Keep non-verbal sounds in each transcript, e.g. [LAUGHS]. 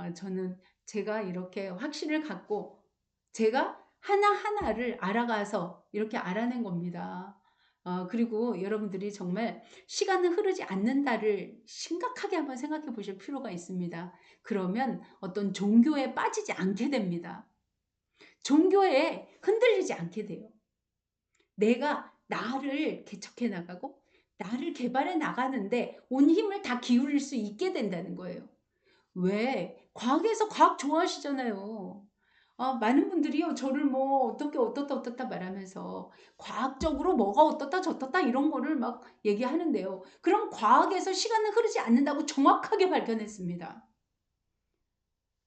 어, 저는 제가 이렇게 확신을 갖고 제가 하나하나를 알아가서 이렇게 알아낸 겁니다. 어, 그리고 여러분들이 정말 시간은 흐르지 않는다를 심각하게 한번 생각해 보실 필요가 있습니다. 그러면 어떤 종교에 빠지지 않게 됩니다. 종교에 흔들리지 않게 돼요. 내가 나를 개척해 나가고 나를 개발해 나가는데 온 힘을 다 기울일 수 있게 된다는 거예요. 왜? 과학에서 과학 좋아하시잖아요. 아, 많은 분들이요, 저를 뭐, 어떻게, 어떻다, 어떻다 말하면서, 과학적으로 뭐가 어떻다, 저떻다, 이런 거를 막 얘기하는데요. 그럼 과학에서 시간은 흐르지 않는다고 정확하게 발견했습니다.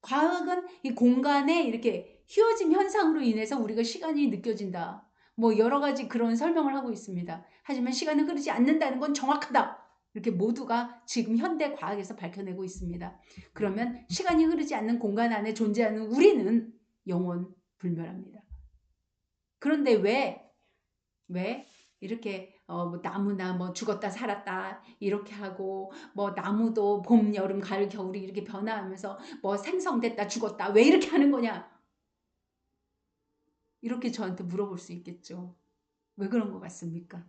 과학은 이 공간에 이렇게 휘어짐 현상으로 인해서 우리가 시간이 느껴진다. 뭐, 여러 가지 그런 설명을 하고 있습니다. 하지만 시간은 흐르지 않는다는 건 정확하다. 이렇게 모두가 지금 현대 과학에서 밝혀내고 있습니다. 그러면 시간이 흐르지 않는 공간 안에 존재하는 우리는 영원 불멸합니다. 그런데 왜, 왜 이렇게 어, 뭐 나무나 뭐 죽었다 살았다 이렇게 하고 뭐 나무도 봄, 여름, 가을, 겨울이 이렇게 변화하면서 뭐 생성됐다 죽었다 왜 이렇게 하는 거냐? 이렇게 저한테 물어볼 수 있겠죠. 왜 그런 것 같습니까?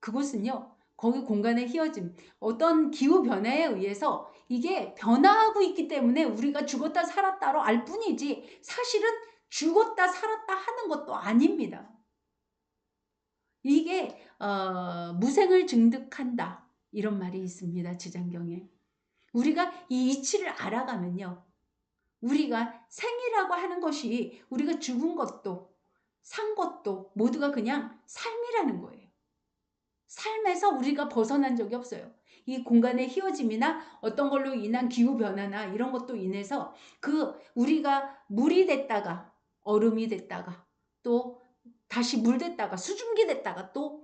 그것은요, 거기 공간의 휘어짐, 어떤 기후 변화에 의해서 이게 변화하고 있기 때문에 우리가 죽었다 살았다로 알 뿐이지 사실은 죽었다 살았다 하는 것도 아닙니다. 이게 어, 무생을 증득한다 이런 말이 있습니다. 지장경에 우리가 이 이치를 알아가면요. 우리가 생이라고 하는 것이 우리가 죽은 것도 산 것도 모두가 그냥 삶이라는 삶에서 우리가 벗어난 적이 없어요. 이 공간의 휘어짐이나 어떤 걸로 인한 기후 변화나 이런 것도 인해서 그 우리가 물이 됐다가 얼음이 됐다가 또 다시 물 됐다가 수증기 됐다가 또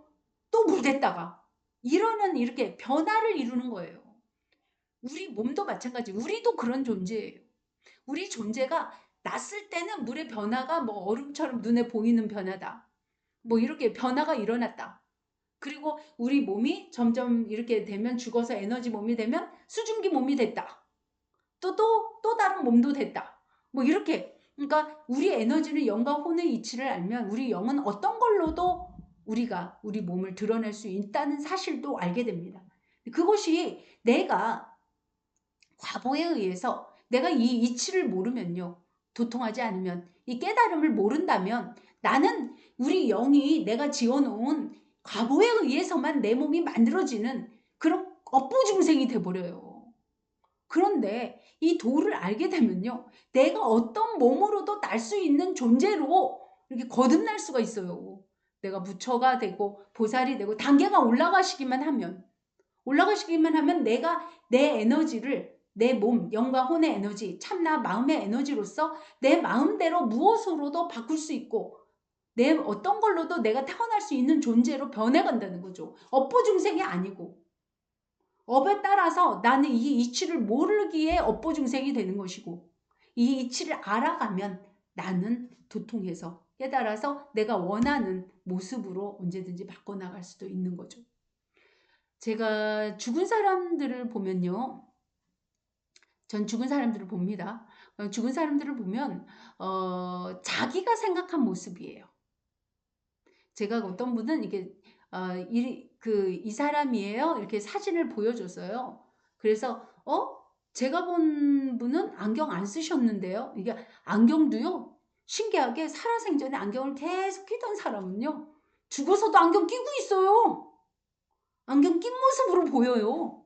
또 물 됐다가 이러는 이렇게 변화를 이루는 거예요. 우리 몸도 마찬가지. 우리도 그런 존재예요. 우리 존재가 났을 때는 물의 변화가 뭐 얼음처럼 눈에 보이는 변화다. 뭐 이렇게 변화가 일어났다. 그리고 우리 몸이 점점 이렇게 되면 죽어서 에너지 몸이 되면 수증기 몸이 됐다. 또, 또, 또 다른 몸도 됐다. 뭐 이렇게. 그러니까 우리 에너지는 영과 혼의 이치를 알면 우리 영은 어떤 걸로도 우리가 우리 몸을 드러낼 수 있다는 사실도 알게 됩니다. 그것이 내가 과보에 의해서 내가 이 이치를 모르면요. 도통하지 않으면 이 깨달음을 모른다면 나는 우리 영이 내가 지어놓은 과거에 의해서만 내 몸이 만들어지는 그런 업보중생이 돼버려요. 그런데 이 도를 알게 되면요. 내가 어떤 몸으로도 날 수 있는 존재로 이렇게 거듭날 수가 있어요. 내가 부처가 되고 보살이 되고 단계가 올라가시기만 하면 올라가시기만 하면 내가 내 에너지를 내 몸, 영과 혼의 에너지, 참나 마음의 에너지로서 내 마음대로 무엇으로도 바꿀 수 있고 내 어떤 걸로도 내가 태어날 수 있는 존재로 변해간다는 거죠. 업보중생이 아니고 업에 따라서 나는 이 이치를 모르기에 업보중생이 되는 것이고 이 이치를 알아가면 나는 도통해서 깨달아서 내가 원하는 모습으로 언제든지 바꿔나갈 수도 있는 거죠. 제가 죽은 사람들을 보면요. 전 죽은 사람들을 봅니다. 어, 죽은 사람들을 보면 어, 자기가 생각한 모습이에요. 제가 어떤 분은 이게 어, 이, 그, 이 사람이에요. 이렇게 사진을 보여줬어요. 그래서, 어? 제가 본 분은 안경 안 쓰셨는데요. 이게 안경도요. 신기하게 살아생전에 안경을 계속 끼던 사람은요. 죽어서도 안경 끼고 있어요. 안경 낀 모습으로 보여요.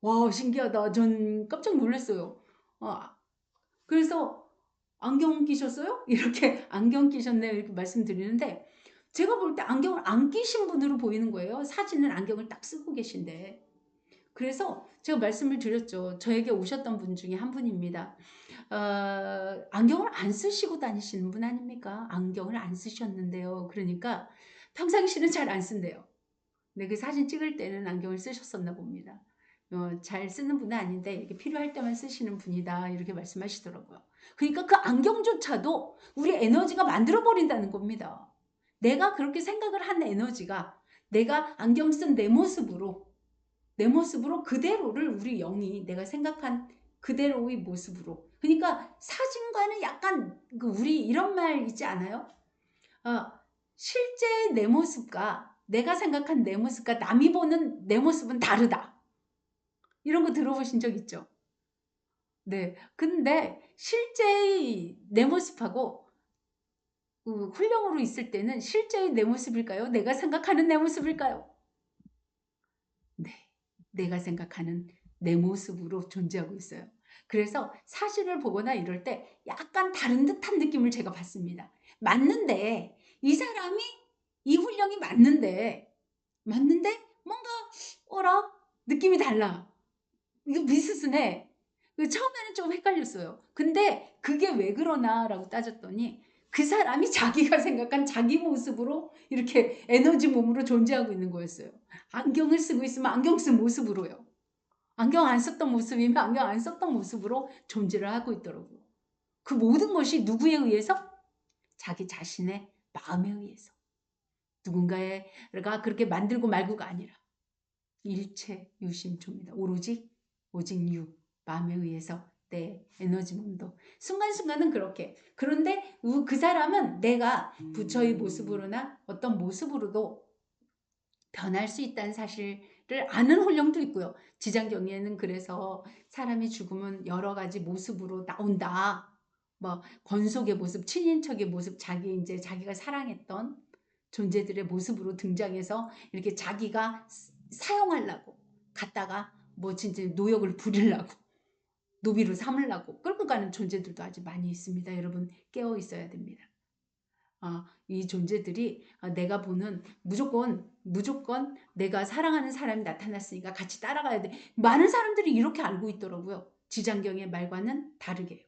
와, 신기하다. 전 깜짝 놀랐어요. 아, 그래서 안경 끼셨어요? 이렇게 [LAUGHS] 안경 끼셨네요. 이렇게 말씀드리는데 제가 볼 때 안경을 안 끼신 분으로 보이는 거예요. 사진은 안경을 딱 쓰고 계신데. 그래서 제가 말씀을 드렸죠. 저에게 오셨던 분 중에 한 분입니다. 어, 안경을 안 쓰시고 다니시는 분 아닙니까? 안경을 안 쓰셨는데요. 그러니까 평상시는 잘 안 쓴대요. 근데 그 사진 찍을 때는 안경을 쓰셨었나 봅니다. 어, 잘 쓰는 분은 아닌데 이렇게 필요할 때만 쓰시는 분이다 이렇게 말씀하시더라고요. 그러니까 그 안경조차도 우리 에너지가 만들어 버린다는 겁니다. 내가 그렇게 생각을 한 에너지가 내가 안경 쓴 내 모습으로 내 모습으로 그대로를 우리 영이 내가 생각한 그대로의 모습으로. 그러니까 사진과는 약간 그 우리 이런 말 있지 않아요? 어, 실제 내 모습과 내가 생각한 내 모습과 남이 보는 내 모습은 다르다. 이런 거 들어보신 적 있죠? 네. 근데 실제의 내 모습하고 그 훈령으로 있을 때는 실제의 내 모습일까요? 내가 생각하는 내 모습일까요? 네. 내가 생각하는 내 모습으로 존재하고 있어요. 그래서 사실을 보거나 이럴 때 약간 다른 듯한 느낌을 제가 받습니다. 맞는데 이 사람이 이 훈령이 맞는데 맞는데 뭔가 어라 느낌이 달라. 이거 비스스네. 그 처음에는 좀 헷갈렸어요. 근데 그게 왜 그러나라고 따졌더니 그 사람이 자기가 생각한 자기 모습으로 이렇게 에너지 몸으로 존재하고 있는 거였어요. 안경을 쓰고 있으면 안경 쓴 모습으로요. 안경 안 썼던 모습이면 안경 안 썼던 모습으로 존재를 하고 있더라고요. 그 모든 것이 누구에 의해서? 자기 자신의 마음에 의해서. 누군가가 그렇게 만들고 말고가 아니라 일체 유심초입니다. 오로지 오직 유 마음에 의해서 내 에너지 몸도 순간순간은 그렇게 그런데 그 사람은 내가 부처의 모습으로나 어떤 모습으로도 변할 수 있다는 사실을 아는 훈령도 있고요. 지장경에는 그래서 사람이 죽으면 여러 가지 모습으로 나온다. 뭐 권속의 모습, 친인척의 모습, 자기 이제 자기가 사랑했던 존재들의 모습으로 등장해서 이렇게 자기가 사용하려고 갔다가 뭐 진짜 노역을 부리려고 노비로 삼으려고 끌고 가는 존재들도 아주 많이 있습니다. 여러분 깨어 있어야 됩니다. 아, 이 존재들이 내가 보는 무조건 무조건 내가 사랑하는 사람이 나타났으니까 같이 따라가야 돼. 많은 사람들이 이렇게 알고 있더라고요. 지장경의 말과는 다르게요.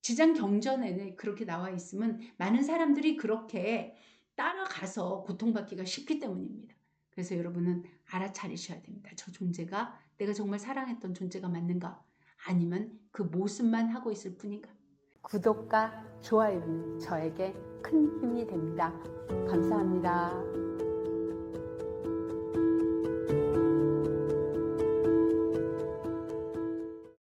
지장 경전에는 그렇게 나와 있으면 많은 사람들이 그렇게 따라가서 고통받기가 쉽기 때문입니다. 그래서 여러분은 알아차리셔야 됩니다. 저 존재가 내가 정말 사랑했던 존재가 맞는가? 아니면 그 모습만 하고 있을 뿐인가? 구독과 좋아요는 저에게 큰 힘이 됩니다. 감사합니다.